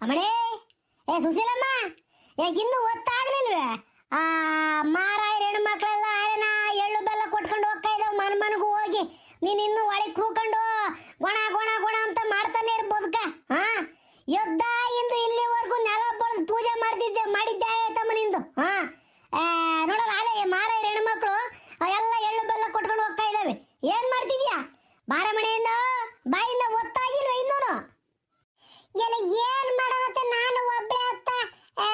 ಅಮ್ಮಣೇ, ಏ ಸುಶೀಲಮ್ಮ, ಏ ಇನ್ನೂ ಒತ್ತಾಗ್ಲಿಲ್ವೇ? ಆ, ಮಾರಾಯ ಹೆಣ್ಣು ಮಕ್ಕಳೆಲ್ಲ ಆರೆನ ಎಳ್ಳು ಬೆಲ್ಲ ಕೊಟ್ಕೊಂಡು ಹೋಗ್ತಾ ಇದ್ದಾವೆ, ಮನ ಹೋಗಿ. ನೀನು ಇನ್ನೂ ಒಳಗೆ ಕೂಕೊಂಡು ಗೊಣ ಗೊಣ ಗೊಣ ಅಂತ ಮಾಡ್ತಾನೆ ಇರ್ಬೋದಕ್ಕ ಹಾ ಯುದ್ಧ ಇಂದು ಇಲ್ಲಿವರೆಗೂ ನೆಲ ಬಳ್ದು ಪೂಜೆ ಮಾಡ್ತಿದ್ದೆ ಮಾಡಿದ್ದೆ ತಮ್ಮ ನಿಂದು ಹಾ ನೋಡಲ್ಲ ಅಲೆ ಮಾರಾಯರ ಹೆಣ್ಣು ಮಕ್ಕಳು ಎಲ್ಲ ಎಳ್ಳು ಬೆಲ್ಲ ಕೊಟ್ಕೊಂಡು ಹೋಗ್ತಾ ಇದ್ದಾವೆ. ಏನ್ ಮಾಡ್ತಿದ್ಯಾ? ಬಾರ ಮನೆಯಿಂದ ಬಾಯಿಂದ ಒತ್ತಾಗಿಲ್ವ ಇನ್ನೂನು? ಎಲ್ಲ ಏನ್ ಮಾಡೋದತ್ತೆ ನಾನು ಒಬ್ಬಳೆ ಅತ್ತ ಆ,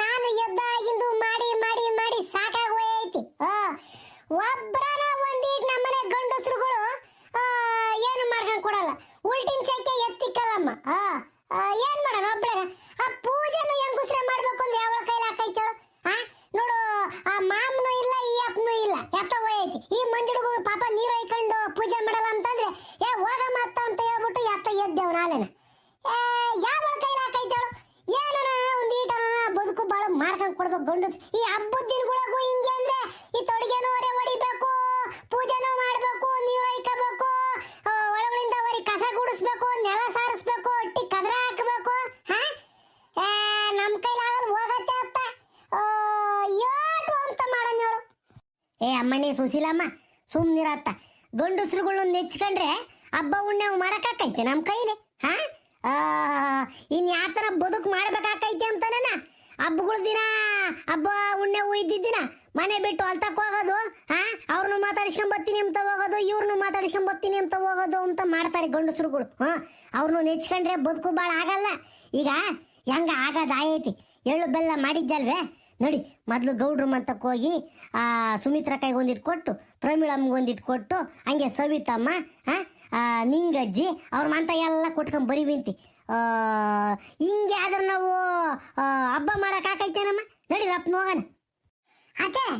ನಾನು ಯುದ್ಧ ಆಗಿಂದು ಮಾಡಿ ಮಾಡಿ ಮಾಡಿ ಸಾಕಾಗಿ ಹೋಯ್ತಿ ಒಬ್ಬರನ ಒಂದೀಟ್ ನಮ್ಮನೆ ಗಂಡಸರುಗಳು ಏನು ಮಾಡ್ಕೊಂಡ್ ಕೊಡಲ್ಲ ಉಲ್ಟಿನ ಸೈಕೆ ಎತ್ತಿಕ್ಕಲ್ಲಮ್ಮ ಆ, ಆ, ಏನ್ ಮಾಡೋಣ ಒಬ್ಬಳೆ ಆ ಪೂಜೆನು ಹೆಂಗುಸ್ರೆ ಮಾಡ್ಬೇಕು ಅಂದ್ರೆ ಯಾವ ಕೈಲಿ ಹಾಕೈತೇಳು ಆ ನೋಡು ಆ ಮಾಮನು ಇಲ್ಲ ಈ ಅಪ್ಪನೂ ಇಲ್ಲ ಎತ್ತ ಹೋಯ್ತಿ ಈ ಮಂಜುಡುಗು ಪಾಪ ನೀರು ಹೊಯ್ಕೊಂಡು ಪೂಜೆ ಮಾಡಲ್ಲ ಅಂತಂದ್ರೆ ಏ ಹೋಗಮ್ಮ ಅತ್ತ ಅಂತ ಹೇಳ್ಬಿಟ್ಟು ಎತ್ತ ಎದ್ದೇವ್ ನಾಳೆನ ಏ ಯಾವ ಕೈಲಿ ಹಾಕೈತೇಳು ಏನನ ಒಂದ್ ಈಟನ ಬದುಕು ಬಾಳ ಮಾಡ್ಕೊಂಡ್ ಕೊಡ್ಬೇಕು ಗಂಡಸ್ ಈ ಹಬ್ಬದ ದಿನಗಳಿಗೂ ಹಿಂಗೆ ಅಂದ್ರೆ ಈ ತೊಡಿಗೆನೂ ಹೊರೆ ಹೊಡಿಬೇಕು ಪೂಜೆನೂ ಮಾಡ್ಬೇಕು ನೀರು ಹೊಯ್ಕೋಬೇಕು ಆ, ಒಳಗಳಿಂದ ಹೊರಿ ಕಸ ಗುಡಿಸ್ಬೇಕು ನೆಲ ಸಾರಿಸ್ಬೇಕು ಒಟ್ಟಿ ಕದ್ರ ಹಾಕಬೇಕು ಹಾ ಏ ನಮ್ ಕೈಲಾಗಲ್ಲ ಹೋಗತ್ತೆ ಅತ್ತ ಆ, ಏಟು ಅಂತ ಮಾಡೋಣ ಹೇಳು ಏ ಅಮ್ಮಣ್ಣಿ, ಸುಶೀಲಮ್ಮ, ಸುಮ್ನಿರತ್ತ. ಗಂಡಸ್ರುಗಳು ನೆಚ್ಕೊಂಡ್ರೆ ಹಬ್ಬ ಉಣ್ಣೆ ಮಾಡಕ್ಕಾಕೈತೆ ನಮ್ಮ ಕೈಲಿ, ಹಾ? ಇನ್ ಯಾವ ಥರ ಬದುಕು ಮಾಡ್ಬೇಕಾಕೈತೆ ಅಂತಾನ ಹಬ್ಬಗಳ ದಿನ, ಹಬ್ಬ ಉಣ್ಣೆ ಉಯ್ದಿದ್ದಿನ ಮನೆ ಬಿಟ್ಟು ಅಲ್ತಕ್ಕೆ ಹೋಗೋದು, ಹಾ? ಅವ್ರನ್ನು ಮಾತಾಡಿಸ್ಕೊಂಡ್ ಬರ್ತೀನಿ ಅಂತ ಹೋಗೋದು, ಇವ್ರನ್ನು ಮಾತಾಡಿಸ್ಕೊಂಡ್ ಬರ್ತೀನಿ ಅಂತ ಹೋಗೋದು ಅಂತ ಮಾಡ್ತಾರೆ ಗಂಡಸ್ರುಗಳು, ಹಾ? ಅವ್ರನ್ನು ನೆಚ್ಕೊಂಡ್ರೆ ಬದುಕು ಭಾಳ ಆಗಲ್ಲ. ಈಗ ಹೆಂಗ ಆಗದ ಆಯ್ತಿ? ಎಳ್ಳು ಬೆಲ್ಲ ಮಾಡಿದ್ದಲ್ವೇ ನೋಡಿ, ಮೊದಲು ಗೌಡ್ರ ಮಂತಕ್ಕೆ ಹೋಗಿ, ಆ, ಸುಮಿತ್ರ ಕೈಗೆ ಒಂದಿಟ್ಟು ಕೊಟ್ಟು ಪ್ರಮೀಳಮ್ಗೆ ಒಂದಿಟ್ಟು ಕೊಟ್ಟು ಹಂಗೆ ಸವಿತಮ್ಮ ಹಾಂ ನಿಂಗಜ್ಜಿ, ಅವ್ರ ಮಂತ ಎಲ್ಲ ಕೊಟ್ಕೊಂಡು ಬರಿವಿಂತಿ ಹಿಂಗೆ ಆದ್ರೆ ನಾವು ಹಬ್ಬ ಮಾಡೋಕ್ಕಾಕೈತೇನಮ್ಮ ನಡಿ ರಪ್ನ ಹೋಗೋಣ. ಅತ್ತೆ,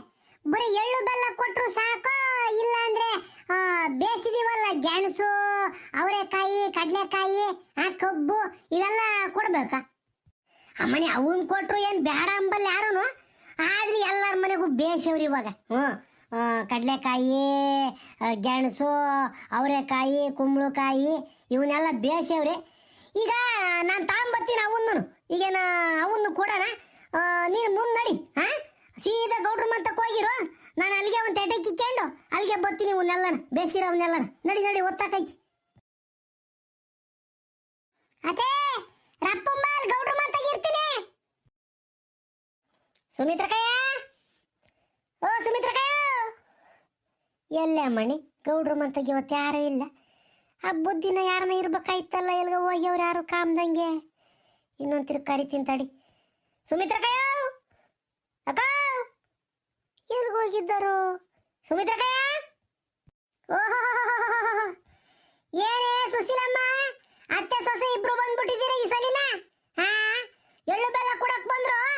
ಬರೀ ಎಳ್ಳು ಬೆಲ್ಲ ಕೊಟ್ಟರು ಸಾಕು, ಇಲ್ಲ ಅಂದ್ರೆ ಬೇಯಿಸಿದೀವಲ್ಲ ಗೆಣಸು, ಅವರೆಕಾಯಿ, ಕಡಲೆಕಾಯಿ ಕಬ್ಬು, ಇವೆಲ್ಲ ಕೊಡ್ಬೇಕಾ? ಅಮ್ಮನಿ ಅವನ್ ಕೊಟ್ರು ಏನ್ ಬೇಡ ಅಂಬಲ್ಲ ಯಾರೂನು? ಆದ್ರೆ ಎಲ್ಲರ ಮನೆಗೂ ಬೇಸವ್ರಿ ಇವಾಗ. ಹ್ಞೂ ಕಡಲೆಕಾಯಿ ಗೆಣಸು ಅವರೆಕಾಯಿ ಕುಂಬಳಕಾಯಿ ಇವನ್ನೆಲ್ಲ ಬೇಸವ್ರಿ. ಈಗ ನಾನು ತಗೊಂಬತ್ತೀನಿ ಅವನ್ನು ಈಗೇನು ಅವನು ಕೊಡೋಣ. ಆ, ನೀನು ಮುಂದೆ ನಡಿ ಹಾ ಸೀದಾ ಗೌಡ್ರ ಮಂತಕ್ಕೆ ಹೋಗಿರು. ನಾನು ಅಲ್ಲಿಗೆ ಒಂದು ತೆಟೆ ಕಿಕ್ಕೊಂಡು ಅಲ್ಲಿಗೆ ಬರ್ತೀನಿ ಇವನ್ನೆಲ್ಲನ ಬೇಸಿರ ಅವನ್ನೆಲ್ಲ ನಡಿ ನಡಿ ಒತ್ತಾಕೈತಿ ಅದೇ ರಪ್ಪಂಬಾಲ್ ಗೌಡ್ರ ಮಂತಾಗ ಇರ್ತೀನಿ ಸುಮಿತ್ರಕಯ್ಯ? ಓ, ಸುಮಿತ್ರಕಯ್ಯ! ಎಲ್ಲ ಮಣಿ, ಗೌಡ್ರ ಮಂತಗೆ ಇವತ್ತು ಯಾರೂ ಇಲ್ಲ. ಆ ಬುದ್ಧಿನ ಯಾರನ್ನ ಇರ್ಬೇಕಾಯ್ತಲ್ಲ, ಎಲ್ಗ ಹೋಗ್ಯವ್ರು ಯಾರು ಕಾಮ್ದಂಗೆ? ಇನ್ನೊಂದು ಕರಿತೀನಿ ತಡಿ ಸುಮಿತ್ರಕಯ್ಯ! ಅಕ್ಕ! ಎಲ್ಗ ಹೋಗಿದ್ದರು? ಸುಮಿತ್ರಕಯ್ಯ? ಓಹೋ! ಏನೇ ಸುಶೀಲಮ್ಮ, ಅತ್ತೆ ಸೊಸೆ ಇಬ್ರು ಬಂದ್ಬಿಟ್ಟಿದ್ದೀರಾ ಈ ಸಲಿನ? ಹಾ? ಎಳ್ಳು ಬೆಲ್ಲ ಕೊಡಕ್ ಬಂದ್ರು?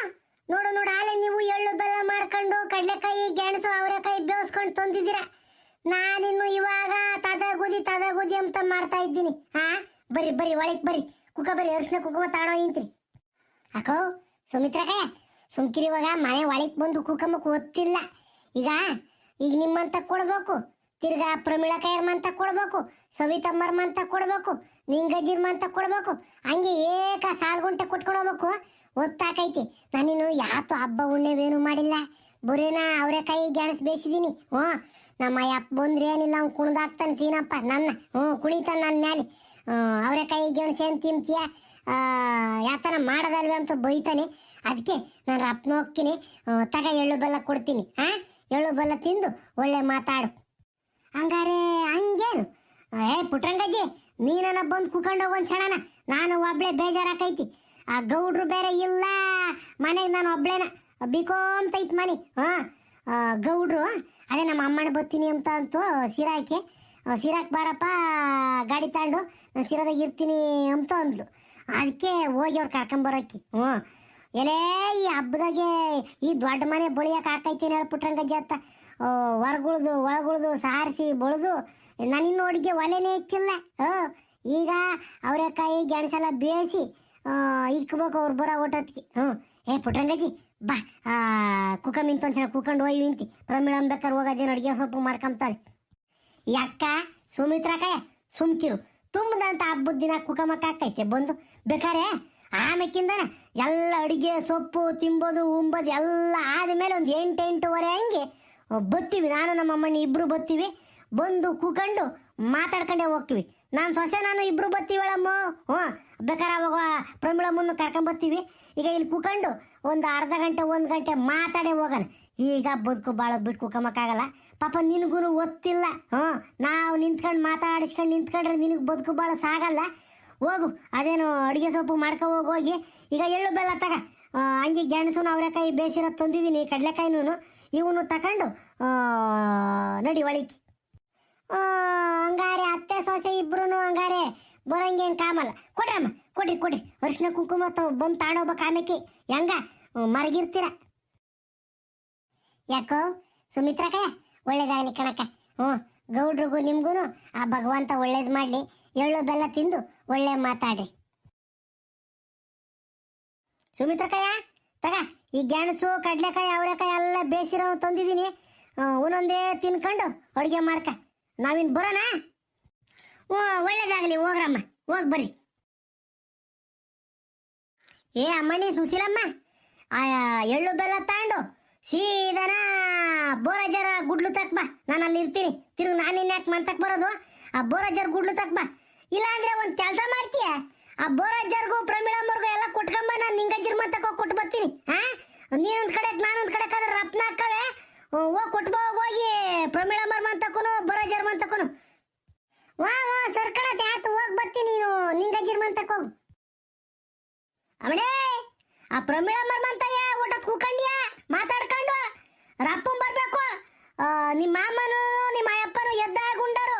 ನೋಡು ನೋಡು, ಆಲೆ ನೀವು ಎಳ್ಳು ಬೆಲ್ಲ ಮಾಡ್ಕೊಂಡು ಕಡಲೆಕಾಯಿ, ಗೆಣಸು ಅವರೆಕಾಯಿ ಬೇಯಿಸ್ಕೊಂಡು ತಂದಿದ್ದೀರಾ? ನಾನಿನ್ನು ಇವಾಗ ತದ ಗುದಿ ತದ ಗುದಿ ಅಂತ ಮಾಡ್ತಾ ಇದ್ದೀನಿ. ಹಾ ಬರ್ರಿ ಬರ್ರಿ, ಒಳಗೆ ಬರ್ರಿ. ಕುಕ್ಕ ಬರ್ರಿ, ಅರ್ಶಿನ ಕುಕುಮ ತಾಡೋ ಇಂತ್ರಿ ಅಕೋ ಸುಮಿತ್ರಕಯ್ಯ ಸುಮ್ಕಿರಿ ಇವಾಗ. ಮನೆ ಒಳಗೆ ಬಂದು ಕುಕಮ ಗೊತ್ತಿಲ್ಲ ಈಗ ಈಗ ನಿಮ್ಮಂತ ಕೊಡ್ಬೇಕು. ತಿರ್ಗಾ ಪ್ರಮೀಳ ಅಂತ ಕೊಡ್ಬೇಕು. ಸವಿತಮ್ಮರ್ಮಂತ ಕೊಡ್ಬೇಕು. ನಿಂಗಜ್ಜಿರ್ಮಂತ ಕೊಡ್ಬೇಕು. ಹಂಗೆ ಏಕ ಸಾಲ್ಗುಂಟೆ ಕೊಟ್ಕೊಂಡು ಹೋಗ್ಬೇಕು. ಒತ್ತಾಕೈತಿ. ನಾನಿನ್ನು ಯಾತು ಹಬ್ಬ ಹುಣ್ಣೆವೇನು ಮಾಡಿಲ್ಲ. ಬುರೇನ ಅವರೆಕಾಯಿ ಗೆಣಸ್ ಬೇಯಿಸಿದೀನಿ. ಹ್ಞೂ. ನಮ್ಮ ಯಪ್ಪ ಬಂದ್ರೆ ಏನಿಲ್ಲ, ಅವ್ನು ಕುಣ್ದಾಕ್ತಾನೆ ಸೀನಪ್ಪ, ನನ್ನ. ಹ್ಞೂ, ಕುಣಿತಾನೆ ನನ್ನ ಮೇಲೆ ಅವರೆಕಾಯಿ ಗೆಣಸು ಏನು ತಿಂತೀಯ? ಯಾತನ ಮಾಡೋದಲ್ವೇ ಅಂತ ಬೈತಾನೆ. ಅದಕ್ಕೆ ನಾನು ಅಪ್ಪನ ಹೋಗ್ತೀನಿ. ತಗ ಎಳ್ಳು ಬೆಲ್ಲ ಕೊಡ್ತೀನಿ. ಹಾಂ ಎಳ್ಳು ಬೆಲ್ಲ ತಿಂದು ಒಳ್ಳೆ ಮಾತಾಡು. ಹಂಗಾರೆ ಹಂಗೇನು? ಏ ಪುಟ್ರಂಗಜ್ಜಿ ನೀನನ್ನ ಬಂದು ಕುಕೊಂಡು ಒಂದು ಸಣನ ನಾನು ಒಬ್ಳೆ ಬೇಜಾರಾಕೈತಿ. ಆ ಗೌಡ್ರು ಬೇರೆ ಇಲ್ಲ. ಮನೆಗೆ ನಾನು ಒಬ್ಳೇನ. ಬಿಕೋಂತೈತ್ ಮನೆ. ಹಾಂ ಗೌಡ್ರು. ಅದೇ ನಮ್ಮ ಅಮ್ಮನ ಬತ್ತೀನಿ ಅಂತ ಅಂತು ಸಿರಾಕೆ ಸಿರಾಕ್ ಬಾರಪ್ಪ, ಗಾಡಿ ತಗೊಂಡು ನಾನು ಸಿರದಾಗ ಇರ್ತೀನಿ ಅಂತ ಅಂದ್ಲು. ಅದಕ್ಕೆ ಹೋಗಿ ಅವ್ರು ಕರ್ಕೊಂಬರೋಕ್ಕಿ ಹ್ಞೂ. ಎಲೇ ಈ ಹಬ್ಬದಾಗೆ ಈ ದೊಡ್ಡ ಮನೆ ಬಳಿಯಕ್ಕೆ ಹಾಕೈತೀನಿ ಹೇಳಿ ಪುಟ್ರಂಗಜ್ಜಿ ಅತ್ತ ಹೊರಗುಳ್ದು, ಒಳಗುಳ್ದು ಸಾರಿಸಿ ಬಳ್ದು ನಾನಿನ್ನು ಅಡುಗೆ ಒಲೆನೇ ಹೆಚ್ಚಿಲ್ಲ ಹ್ಞೂ. ಈಗ ಅವರೆಕಾಯಿ ಗೆಣಸೆಲ್ಲ ಬೇಯಿಸಿ ಇಕ್ಬೇಕು ಅವ್ರು ಬರೋ ಒಟ್ಟೊತ್ತಿಗೆ ಹ್ಞೂ ಏ, ಪುಟ್ರಂಗಜ್ಜಿ, ಬಾ. ಕುಕಮ್ ಇಂತ ಒಂದ್ಸಲ ಕುಕ್ಕಂಡು ಹೋಗಿ ಇಂತಿ ಪ್ರಮೀಳಂ ಬೇಕಾದ್ರೆ ಹೋಗೋದೇನು ಅಡುಗೆ ಸ್ವಲ್ಪ ಮಾಡ್ಕೊಂತಾಳೆ ಯಾಕ ಅಕ್ಕ ಸುಮಿತ್ರಾಕಯ್ಯ ಸುಮ್ಕಿರು. ತುಂಬದಂತ ಹಬ್ಬದ ದಿನ ಕುಕಮಕ್ಕ ಆಕೈತೆ ಬಂದು. ಬೇಕಾರೆ, ಆಮೇಕಿಂದನ ಎಲ್ಲ ಅಡುಗೆ ಸೊಪ್ಪು ತಿಂಬೋದು, ಉಂಬೋದು, ಎಲ್ಲ ಆದಮೇಲೆ ಒಂದು ಎಂಟು ಹಂಗೆ ಬತ್ತೀವಿ. ನಾನು ನಮ್ಮ ಅಮ್ಮಣ್ಣ ಇಬ್ಬರು ಬತ್ತೀವಿ. ಬಂದು ಕೂಕೊಂಡು ಮಾತಾಡ್ಕೊಂಡೇ ಹೋಗ್ತೀವಿ. ನಾನು ಸೊಸೆ, ನಾನು ಇಬ್ರು ಬತ್ತೀವಳಮ್ಮ ಹ್ಞೂ, ಬೇಕಾರೆ ಅವಾಗ ಪ್ರಮಿಳಮ್ಮನ್ನು ಕರ್ಕೊಂಬರ್ತೀವಿ ಈಗ ಇಲ್ಲಿ ಕೂಕೊಂಡು ಒಂದು ಅರ್ಧ ಗಂಟೆ, ಒಂದು ಗಂಟೆ ಮಾತಾಡೇ ಹೋಗೋಣ. ಈಗ ಬದುಕು ಭಾಳ ಬಿಟ್ಟು ಕೂಕಮಕ್ಕಾಗಲ್ಲ. ಪಾಪ ನಿನಗೂ ಒತ್ತಿಲ್ಲ. ಹ್ಞೂ, ನಾವು ನಿಂತ್ಕೊಂಡು ಮಾತಾಡಿಸ್ಕೊಂಡು ನಿಂತ್ಕೊಂಡ್ರೆ ನಿನಗೆ ಬದುಕು ಭಾಳ ಸಾಗಲ್ಲ. ಹೋಗು, ಅದೇನು ಅಡುಗೆ ಸೊಪ್ಪು ಮಾಡ್ಕೊ ಹೋಗಿ ಹೋಗಿ. ಈಗ ಎಳ್ಳು ಬೆಲ್ಲ ತಗ. ಹಂಗೆ ಗೆಣಸು, ಅವರೆಕಾಯಿ, ಬೇಸಿರೋ ತಂದಿದ್ದೀನಿ ಕಡಲೆಕಾಯಿನೂ ಇವನು ತಗೊಂಡು ನಡಿ ಒಳಿಕಿ ಹಂಗಾರೆ ಅತ್ತೆ ಸೊಸೆ ಇಬ್ರು ಹಂಗಾರೆ ಬರೋಂಗೇನು ಕಾಮಲ್ಲ. ಕೊಡ್ರಮ್ಮ, ಕೊಡ್ರಿ ಕೊಡ್ರಿ. ಅರ್ಶಿನ ಕುಂಕುಮ ತಾವು ಬಂದು ತಾಡೋಬೇಕು ಆಮೇಕಿ ಹೆಂಗ? ಮರಗಿರ್ತೀರ. ಯಾಕೋ? ಸುಮಿತ್ರಕ್ಕ ಒಳ್ಳೇದಾಗಲಿ ಕಣಕ್ಕ. ಹ್ಞೂ, ಗೌಡ್ರಿಗೂ ನಿಮ್ಗೂ ಆ ಭಗವಂತ ಒಳ್ಳೇದು ಮಾಡಲಿ. ಎಳ್ಳು ಬೆಲ್ಲ ತಿಂದು ಒಳ್ಳೆ ಮಾತಾಡ್ರಿ. ಸುಮಿತ್ರಕ್ಕಯ್ಯ ತಗ, ಈ ಗೆಣಸು, ಕಡಲೆಕಾಯಿ, ಅವರೆಕಾಯಿ ಎಲ್ಲ ಬೇಸಿರೋ ತಂದಿದ್ದೀನಿ. ಒಂದೊಂದೇ ತಿನ್ಕೊಂಡು ಅಡುಗೆ ಮಾಡ್ಕ. ನಾವಿನ್ ಬರೋಣ? ಓ, ಒಳ್ಳೇದಾಗಲಿ, ಹೋಗ್ರಮ್ಮ, ಹೋಗ್ ಬರ್ರಿ. ಏ, ಅಮ್ಮಣ್ಣಿ, ಸುಶೀಲಮ್ಮ, ಆ, ಎಳ್ಳು ಬೆಲ್ಲ ತಗೊಂಡು ಸೀದನ ಬೋರಜರ ಗುಡ್ಲು ತಕ್ ಬಾ. ನಾನು ಅಲ್ಲಿ ಇರ್ತೀನಿ. ತಿರುಗಿ ನಾನಿನ್ ಯಾಕೆ ಮಂತಕ್ ಬರೋದು? ಆ ಬೋರಜರ್ ಗುಡ್ಲು ತಕ್ ಬಾ. ಇಲ್ಲ ಅಂದ್ರೆ ಒಂದು ಕೆಲಸ ಮಾಡ್ತೀಯ? ಆ ಬೋರಜರ್ಗೂ ಪ್ರಮೀಳಮ್ಮರ್ಗೂ ಎಲ್ಲ ಕೊಟ್ಕೊಂಬ ನಾನು ನಿಂಗಜ್ಜರ್ ಮಂತಕ್ಕೆ ಕೊಟ್ಟು ಬರ್ತೀನಿ ಹಾ ನೀನೊಂದ್ ಕಡೆ, ನಾನೊಂದ್ ಕಡೆ ಕಾದ್ರೆ ರಪ್ನ ಹಾಕವೆ? ಹೋಗಿ. ಕೊಟ್ಬೋ ಹೋಗಿ ಪ್ರಮೀಳಮ್ಮರ್ ಮಂತಕ್ಕೂನು ಬೋರಾಜರ್ ಮಂತಕ್ಕೂನು ವಾ ವಾ ಸರ್ಕಣತೆ ಆತು ಹೋಗಿ ಬರ್ತೀನಿ ನೀನು. ನಿಂಗ ಮಂತಕ್ ಹೋಗ್. ಅವಡೇ ಆ ಪ್ರಮೀಳ ಮರ್ಮಂತಯ್ಯ ಊಟದ ಕೂಕಂಡ್ಯ? ಮಾತಾಡ್ಕೊಂಡು. ರಪ್ಪನ್ ಬರ್ಬೇಕು. ನಿಮ್ಮ ಮಾಮನು, ನಿಮ್ಮ ಅಯ್ಯಪ್ಪನು ಎದ್ದಾಗುಂಡರು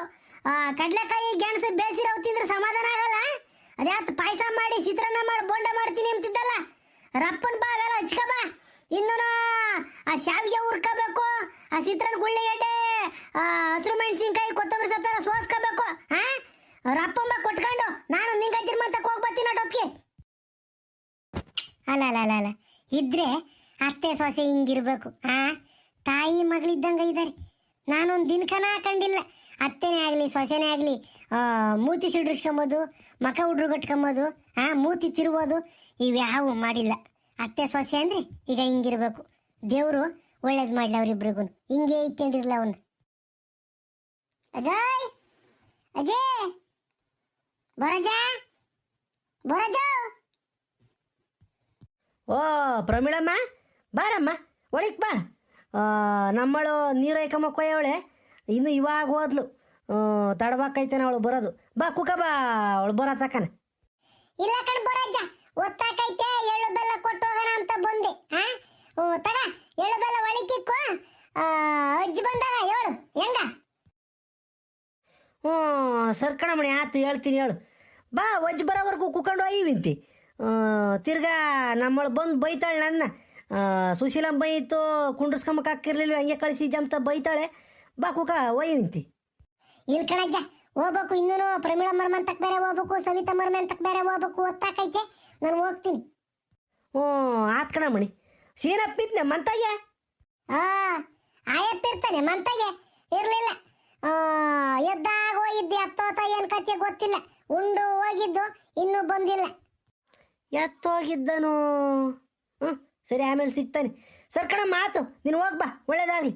ಕಡಲೆಕಾಯಿ, ಗೆಣಸು ಬೇಸಿರೋ ತಿಂದ್ರೆ ಸಮಾಧಾನ ಆಗಲ್ಲ? ಅದ್ಯಾತ್ ಪಾಯಸ ಮಾಡಿ, ಚಿತ್ರಾನ್ನ ಮಾಡಿ, ಬೋಂಡ ಮಾಡ್ತೀನಿ ಅಂತಿದ್ದಲ್ಲ? ರಪ್ಪನ್ ಬಾ, ಅವೆಲ್ಲ ಹಚ್ಕ ಬಾ. ಇನ್ನು ಆ ಶಾವಿಗೆ ಹುರ್ಕೋಬೇಕು. ಆ ಚಿತ್ರಾನ್ನ ಗುಳ್ಳಿಗಡ್ಡೆ ಆ, ಹಸಿರು ಮೆಣಸಿನ್ಕಾಯಿ ಕೊತ್ತಂಬರಿ ಸೊಪ್ಪೆಲ್ಲ ಸೋಸ್ಕೋಬೇಕು ಹಾ ರಪ್ಪಂಬ ಕೊಟ್ಕೊಂಡು ನಾನು ನಿಂಗೆ ಮಂತಕ್ಕೆ ಹೋಗಿ ಬರ್ತೀನಿ ಅಟೊತ್ತಿಗೆ ಅಲ್ಲ ಅಲ್ಲ ಅಲ್ಲ ಅಲ್ಲ. ಇದ್ರೆ ಅತ್ತೆ ಸೊಸೆ ಹಿಂಗಿರ್ಬೇಕು ಹಾ ತಾಯಿ ಮಗಳಿದ್ದಂಗೆ ಇದ್ದಾರೆ ನಾನೊಂದು ದಿನಕನ ಹಾಕೊಂಡಿಲ್ಲ. ಅತ್ತೆನೇ ಆಗಲಿ ಸೊಸೆನೇ ಆಗಲಿ ಮೂತಿ ಸಿಡ್ರಿಸ್ಕೊಂಬೋದು ಮಕ ಹುಡ್ರು ಕಟ್ಕೊಂಬೋದು ಆ ಮೂತಿ ತಿರ್ಬೋದು ಇವ್ಯಾವು ಮಾಡಿಲ್ಲ. ಅತ್ತೆ ಸೊಸೆ ಅಂದ್ರೆ ಈಗ ಹಿಂಗಿರ್ಬೇಕು. ದೇವರು ಒಳ್ಳೇದು ಮಾಡಲಿ ಅವ್ರಿಬ್ರಿಗೂ ಹಿಂಗೆ ಇಟ್ಕೊಂಡಿರ್ಲ ಅವನು. ಅಜಯ್! ಅಜಯ್! ಬರಜ! ಬರಜ! ಓ ಪ್ರಮೀಳಮ್ಮ ಬಾರಮ್ಮ ಒಳಕ್ ಬಾ. ನಮ್ಮಳು ನೀರು ಐಕಮ್ಮ ಕೊಯ್ಯವಳೆ ಇನ್ನು ಇವಾಗ ಹೋದ್ಲು. ತಡವಾಕೈತೇನೆ ಅವಳು ಬರೋದು. ಬಾ ಕುಕ ಬಾ ಅವಳು ಬರ ತಕನ. ಇಲ್ಲ ಕಣ್ ಬರಜ್ಜ ಒತ್ತಾಕೈತೆ ಎಳ್ಳು ಬೆಲ್ಲ ಕೊಟ್ಟು ಹೋಗೋಣ ಅಂತ ಬಂದೆ ಹಾ ತಗ ಎಳ್ಳು ಬೆಲ್ಲ ಒಳಿಕಿಕ್ಕು ಅಜ್ಜಿ ಬಂದಾಗ ಹೇಳು ಹೆಂಗ? ಹ್ಞೂ ಸರ್ಕಣಮಣಿ ಆತು ಹೇಳ್ತೀನಿ ಹೇಳು. ಬಾ ಒಜ್ಜಿ ಬರೋವರೆಗೂ ಕುಕೊಂಡು ಒಯ್ಯುವಿಂತಿ ತಿರ್ಗಾ ನಮ್ಮಳು ಬಂದು ಬೈತಾಳೆ ನನ್ನ. ಸುಶೀಲಂ ಸುಶೀಲಮ್ಮ ಬೈತು ಕುಂಡ್ರಸ್ಕೊಂಬಕ್ಕೆ ಹಾಕಿರ್ಲಿಲ್ಲ ಹಂಗೆ ಕಳಿಸಿ ಜಮ್ತ ಬೈತಾಳೆ. ಬಾ ಕುಕ ಒಯ್ಯುವಿಂತಿ ಇಲ್ಲಿ ಕಣಜ್ಜ ಹೋಗ್ಬೇಕು ಇನ್ನೂ ಪ್ರಮೀಳ ಮರ್ಮಂತಕ್ ಬೇರೆ ಹೋಗ್ಬೇಕು ಸವಿತಾ ಮರ್ಮಂತಕ್ ಬೇರೆ ಹೋಗ್ಬೇಕು ಒತ್ತಾಕೈತೆ. ನಾನು ಹೋಗ್ತೀನಿ. ಹ್ಞೂ ಆತ್ ಕಣಮಣಿ ಸೀನಪ್ಪಿದ್ನೆ ಮಂತಯ್ಯ? ಆ ಆಯಪ್ಪ ಇರ್ತಾನೆ ಮಂತಗೆ ಇರ್ಲಿಲ್ಲ. ಆ, ಎದ್ದಾಗ ಹೋಗಿದ್ದೆ ಹತ್ತೋತ ಏನ್ ಕತೆ ಗೊತ್ತಿಲ್ಲ. ಉಂಡು ಹೋಗಿದ್ದು ಇನ್ನೂ ಬಂದಿಲ್ಲ. ಎತ್ತೋಗಿದ್ದನು ಹ್ಞೂ ಸರಿ ಆಮೇಲೆ ಸಿಗ್ತಾನೆ. ಸರ್ ಕಣ ಮಾತು. ನೀನು ಹೋಗ್ ಬಾ ಒಳ್ಳೇದಾಗಲಿ.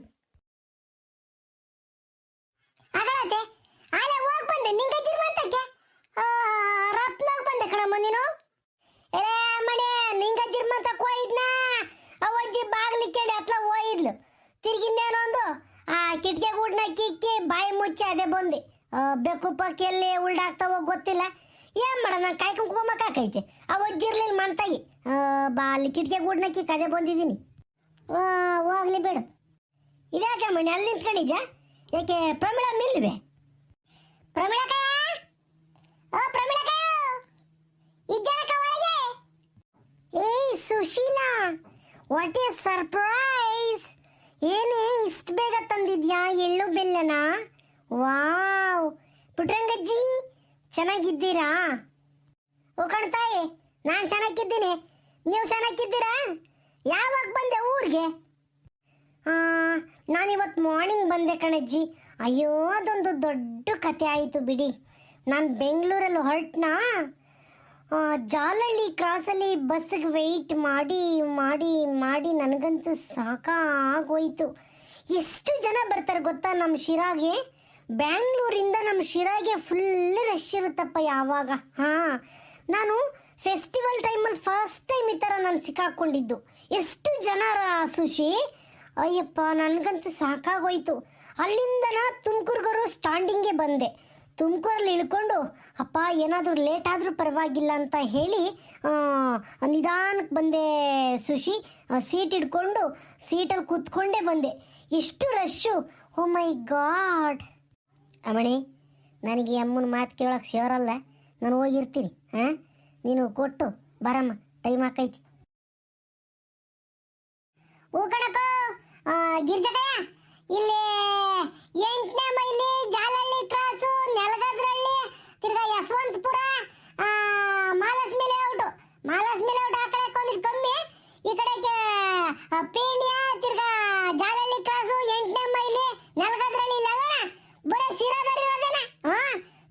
ಅಗಳತೆ ಆಲೆ ಹೋಗ್ ಬಂದೆ. ನಿಂಗೆ ಮಂತಕ್ಕೆ ಹೋಗಿ ಬಂದೆ ಕಣಮ್ಮ ನೀನು. ಏ ಮಣೆ ನಿಂಗೆ ಜಿರ್ಮಂತಕ್ಕೆ ಹೋಯ್ದ್ನ ತಿರ್ಗಿನ್ನೇನೋ ಒಂದು? ಆ ಕಿಟಕಿ ಗೂಡ್ನ ಕಿಕ್ಕಿ ಬಾಯಿ ಮುಚ್ಚಿ ಅದೇ ಬಂದು. ಬೆಕ್ಕು ಪಕ್ಕ ಎಲ್ಲಿ ಉಲ್ಡಾಗ್ತಾವೋ ಗೊತ್ತಿಲ್ಲ. ಏನ್ ಮಾಡ ನಾನು ಕಾಯ್ಕೊಂಡು ಕುಗೋಮಕ್ಕಾಕೈತೆ ಅವಜ್ಜಿ ಇರ್ಲಿಲ್ಲ ಮಂತಾಗಿ ಆ, ಬಾ ಅಲ್ಲಿ ಕಿಟಕಿ ಗೂಡ್ನ ಕಿಕ್ಕ ಅದೇ ಬಂದಿದ್ದೀನಿ. ಆ, ಹೋಗ್ಲಿ ಬಿಡು. ಇದ್ಯಾಕೆ ಮಣಿ ಅಲ್ಲಿ ನಿಂತ್ಕೊಂಡಿದ್ಯಾ? ಯಾಕೆ ಪ್ರಮಿಳ ಮಿಲ್ವೆ? ಪ್ರಮಿಳಕ ಓ ಪ್ರಮಿಳಕ ಏಯ್ ಸುಶೀಲಾ! ವಾಟ್ ಇಸ್ ಸರ್ಪ್ರೈಸ್ ಏನೇ ಇಷ್ಟು ಬೇಗ ತಂದಿದ್ಯಾ ಎಳ್ಳು ಬೆಲ್ಲನ? ವಾವ್. ಪುಟ್ರಂಗಜ್ಜಿ ಚೆನ್ನಾಗಿದ್ದೀರಾ? ಓ ಕಣ್ತಾಯಿ ನಾನು ಚೆನ್ನಾಗಿದ್ದೀನಿ. ನೀವು ಚೆನ್ನಾಗಿದ್ದೀರಾ? ಯಾವಾಗ ಬಂದೆ ಊರಿಗೆ? ನಾನಿವತ್ತು ಮಾರ್ನಿಂಗ್ ಬಂದೆ ಕಣಜ್ಜಿ. ಅಯ್ಯೋ, ಅದೊಂದು ದೊಡ್ಡ ಕತೆ ಆಯಿತು ಬಿಡಿ. ನಾನು ಬೆಂಗಳೂರಲ್ಲಿ ಹೊರಟ್ನಾ? ಆ, ಜಾಲಹಳ್ಳಿ ಕ್ರಾಸಲ್ಲಿ ಬಸ್ಸಿಗೆ ವೆಯ್ಟ್ ಮಾಡಿ ಮಾಡಿ ಮಾಡಿ ನನಗಂತೂ ಸಾಕಾಗೋಯ್ತು. ಎಷ್ಟು ಜನ ಬರ್ತಾರೆ ಗೊತ್ತಾ ನಮ್ಮ ಶಿರಾಗೆ? ಬ್ಯಾಂಗ್ಳೂರಿಂದ ನಮ್ಮ ಶಿರಾಗೆ ಫುಲ್ ರಶ್ ಇರುತ್ತಪ್ಪ ಯಾವಾಗ? ಹಾಂ. ನಾನು ಫೆಸ್ಟಿವಲ್ ಟೈಮಲ್ಲಿ ಫಸ್ಟ್ ಟೈಮ್ ಈ ಥರ ನಾನು ಸಿಕ್ಕಾಕೊಂಡಿದ್ದು. ಎಷ್ಟು ಜನ ಸುಶಿ? ಅಯ್ಯಪ್ಪ ನನಗಂತೂ ಸಾಕಾಗೋಯ್ತು. ಅಲ್ಲಿಂದ ನಾ ತುಮಕೂರ್ಗರು ಸ್ಟ್ಯಾಂಡಿಂಗೇ ಬಂದೆ. ತುಮಕೂರಲ್ಲಿ ಇಳ್ಕೊಂಡು, ಅಪ್ಪ, ಏನಾದರೂ ಲೇಟ್ ಆದರೂ ಪರವಾಗಿಲ್ಲ ಅಂತ ಹೇಳಿ ನಿಧಾನಕ್ಕೆ ಬಂದೆ ಸುಶಿ. ಸೀಟ್ ಹಿಡ್ಕೊಂಡು ಸೀಟಲ್ಲಿ ಕೂತ್ಕೊಂಡೇ ಬಂದೆ. ಎಷ್ಟು ರಶ್ಶು ಓ ಮೈ ಗಾಡ್ ಅಮಣಿ, ನನಗೆ ಅಮ್ಮನ ಮಾತು ಕೇಳೋಕೆ ಸೇರಲ್ಲ ನಾನು ಹೋಗಿರ್ತೀನಿ. ಹಾಂ ನೀನು ಕೊಟ್ಟು, ಬರಮ್ಮ. ಟೈಮ್ ಹಾಕೈತಿ ಹೂ ಕಣಕ ಗಿರ್ಜಕಯ್ಯ ಇಲ್ಲಿ ಎಂಟನೇ ಮೈಲಿ ಜಾಲ ತಿರ್ಗಾ ಯಶವಂತಪುರ ಮಹಾಲಕ್ಷ್ಮಿ ಲೇಔಟ್ ಮಹಾಲಕ್ಷ್ಮಿ ಲೇಔಟ್ ಆ ಕಡೆ ಕಮ್ಮಿ. ಈ ಕಡೆಗೆ ಆ, ಪೀಣ್ಯ ತಿರ್ಗಾ ಜಾಲಹಳ್ಳಿ ಕ್ರಾಸು ಎಂಟನೇ ಮೈಲಿ ನೆಲಗದ್ರಳ್ಳಿ ಇಲ್ಲ ಅದನ ಬರೀ ಸಿರಾದರಿ ಇರೋದೇನ ಹಾ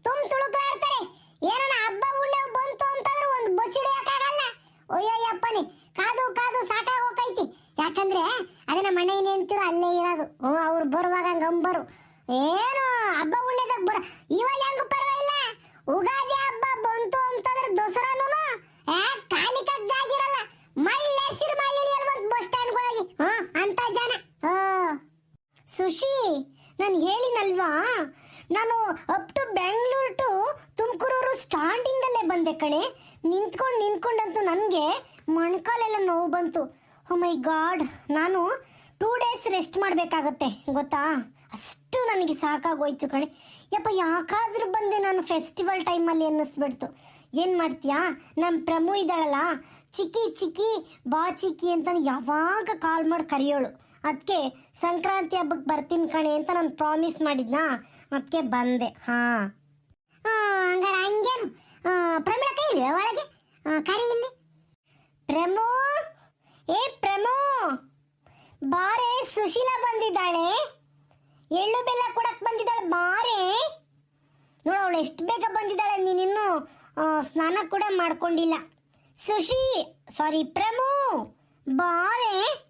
ತುಂಬ ತುಳುಕಾಡ್ತಾರೆ ಏನನ ಹಬ್ಬ ಉಣ್ಣೆ ಬಂತು ಅಂತಂದ್ರೆ ಒಂದು ಬಸ್ ಹಿಡಿಯಕ್ಕಾಗಲ್ಲ ಅಯ್ಯಯ್ಯಪ್ಪನಿ ಕಾದು ಕಾದು ಸಾಕಾಗೋಕೈತಿ ಯಾಕಂದ್ರೆ ಅದನ್ನ ಮನೆ ಏನ್ ಹೇಳ್ತೀರೋ ಅಲ್ಲೇ ಇರೋದು ಹ್ಞೂ ಅವ್ರು ಬರುವಾಗ ಗಂಬರು ಏನು ಹಬ್ಬ ಉಣ್ಣೆದಾಗ ಬರ ಇವಾಗ ಹೆಂಗ ಪರವಾಗಿಲ್ಲ ಉಗಾದಿ ಹಬ್ಬ ಬಂತು ಅಂತಂದ್ರೆ ದಸರಾನು ಕಾಲಿಕಕ್ ಜಾಗಿರಲ್ಲ ಮಳ್ಳೆಸಿರು ಮಳ್ಳಿ ಬಂತು ಬಸ್ ಸ್ಟ್ಯಾಂಡ್ಗಳಾಗಿ ಹ್ಞೂ ಅಂತ ಜನ ಹ್ಞೂ ಸುಶಿ ನಾನು ಹೇಳಿನಲ್ವಾ ನಾನು ಅಪ್ ಟು ಬೆಂಗಳೂರು ಟು ತುಮಕೂರೂರು ಸ್ಟಾರ್ಟಿಂಗಲ್ಲೇ ಬಂದೆ ಕಣೆ ನಿಂತ್ಕೊಂಡು ನಿಂತ್ಕೊಂಡಂತೂ ನನಗೆ ಮೊಣಕಾಲೆಲ್ಲ ನೋವು ಬಂತು ಓ ಮೈ ಗಾಡ್ ನಾನು ಟೂ ಡೇಸ್ ರೆಸ್ಟ್ ಮಾಡಬೇಕಾಗತ್ತೆ, ಗೊತ್ತಾ? ಅಷ್ಟು ನನಗೆ ಸಾಕಾಗೋಯ್ತು ಕಣೆ. ಯಪ್ಪ, ಯಾಕಾದ್ರೂ ಬಂದೆ ನಾನು ಫೆಸ್ಟಿವಲ್ ಟೈಮಲ್ಲಿ ಅನ್ನಿಸ್ಬಿಡ್ತು. ಏನು ಮಾಡ್ತೀಯಾ? ನಮ್ಮ ಪ್ರಮು ಇದ್ದಾಳಲ್ಲ, ಚಿಕ್ಕಿ ಚಿಕ್ಕಿ, ಬಾ ಚಿಕ್ಕಿ ಅಂತ ಯಾವಾಗ ಕಾಲ್ ಮಾಡಿ ಕರೆಯೋಳು. ಅದಕ್ಕೆ ಸಂಕ್ರಾಂತಿ ಹಬ್ಬಕ್ಕೆ ಬರ್ತೀನಿ ಕಣೆ ಅಂತ ನಾನು ಪ್ರಾಮಿಸ್ ಮಾಡಿದ್ನಾ? ಅದಕ್ಕೆ ಬಂದೆ, ಹಾಂ. ಹಂಗಾರೆ ಹಂಗೇನು? ಪ್ರಮು ಕೈ ಒಳಗೆ? ಕರಿ ಇಲ್ಲಿ ಪ್ರಮು ಏ ಪ್ರಮು! ಬಾರೆ, ಸುಶೀಲಾ ಬಂದಿದ್ದಾಳೆ? ಎಳ್ಳು ಬೆಲ್ಲ ಕೊಡಕ್ ಬಂದಿದ್ದಾಳೆ ಬಾರೆ? ನೋಡು, ಅವಳು ಎಷ್ಟು ಬೇಗ ಬಂದಿದ್ದಾಳೆ ನೀನಿನ್ನು ಸ್ನಾನ ಕೂಡ ಮಾಡ್ಕೊಂಡಿಲ್ಲ. ಸುಶಿ ಸಾರಿ ಪ್ರಮು! ಬಾರೆ!